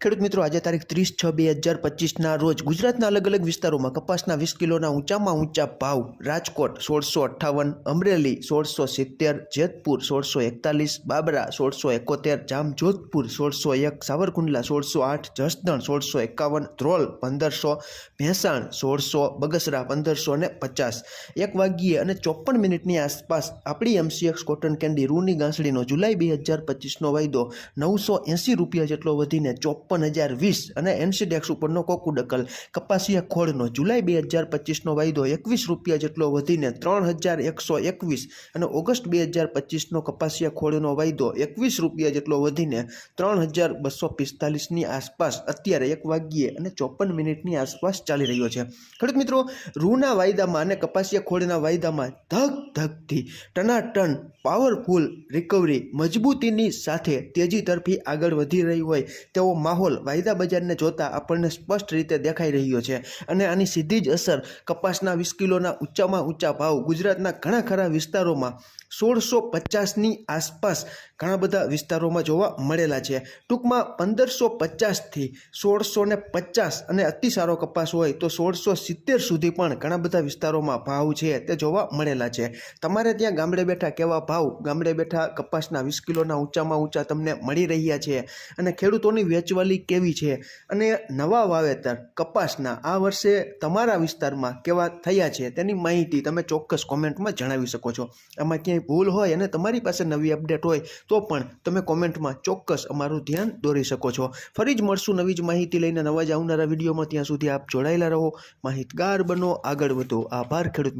ખેડૂત મિત્રો, આજે તારીખ ત્રીસ છ બે હજાર પચીસના રોજ ગુજરાતના અલગ અલગ વિસ્તારોમાં કપાસના વીસ કિલોના ઊંચામાં ઊંચા ભાવ, રાજકોટ સોળસો અઠ્ઠાવન, અમરેલી સોળસો સિત્તેર, જેતપુર સોળસો એકતાલીસ, બાબરા સોળસો એકોતેર, જામજોધપુર સોળસો એક, સાવરકુંડલા સોળસો આઠ, જસદણ સોળસો એકાવન, ધ્રોલ પંદરસો, ભેંસાણ સોળસો, બગસરા પંદરસો ને પચાસ. એક વાગ્યે અને ચોપન મિનિટની આસપાસ આપણી એમસીએક્સ કોટન કેન્ડી રૂની ગાંસડીનો જુલાઈ બે હજાર પચીસનો વાયદો નવસો એંસી રૂપિયા જેટલો વધીને ચોપન હજાર વીસ અને એનસીડેક્સ ઉપરનો કોકુડકલ કપાસિયા ખોળનો જુલાઈ બે હજાર પચીસનો વાયદો એકવીસ રૂપિયા જેટલો વધીને ત્રણ હજાર એકસો એકવીસ અને ઓગસ્ટ બે હજાર પચીસનો કપાસિયા ખોળનો વાયદો એકવીસ રૂપિયા જેટલો વધીને ત્રણ હજાર બસો પિસ્તાલીસની આસપાસ અત્યારે એક વાગ્યે અને ચોપન મિનિટની આસપાસ ચાલી રહ્યો છે. ખેડૂત મિત્રો, રૂના વાયદામાં અને કપાસિયા ખોળના વાયદામાં ધક ધકથી ટનાટન પાવરફુલ રિકવરી મજબૂતીની સાથે તેજી તરફી આગળ વધી રહી હોય તેવો માહોલ વાયદા બજારને જોતા આપણને સ્પષ્ટ રીતે દેખાઈ રહ્યો છે અને આની સીધી જ અસર કપાસના વીસ કિલોના ઊંચામાં ઊંચા ભાવ ગુજરાતના ઘણા ખરા વિસ્તારોમાં સોળસો પચાસની આસપાસ ઘણા બધા વિસ્તારોમાં જોવા મળેલા છે. ટૂંકમાં પંદરસો પચાસથી સોળસો ને પચાસ અને અતિ સારો કપાસ હોય તો સોળસો સિત્તેર સુધી પણ ઘણા બધા વિસ્તારોમાં ભાવ છે તે જોવા મળેલા છે. તમારે ત્યાં ગામડે બેઠા કેવા ભાવ ગામડે બેઠા કપાસના વીસ કિલોના ઊંચામાં ઊંચા તમને મળી રહ્યા છે અને ખેડૂતોની વેચવાલી કેવી છે અને નવા વાવેતર કપાસના આ વર્ષે તમારા વિસ્તારમાં કેવા થયા છે તેની માહિતી તમે ચોક્કસ કોમેન્ટમાં જણાવી શકો છો. આમાં ક્યાંય ભૂલ હોય અને તમારી પાસે નવી અપડેટ હોય તો પણ તમે કોમેન્ટમાં ચોક્કસ અમારું ધ્યાન દોરી શકો છો. ફરી જ મળશું નવી જ માહિતી લઈને નવા જ આવનારા વિડીયોમાં. ત્યાં સુધી આપ જોડાયેલા રહો. માહિતગાર બનો. આગળ વધો. આભાર ખેડૂત મિત્રો.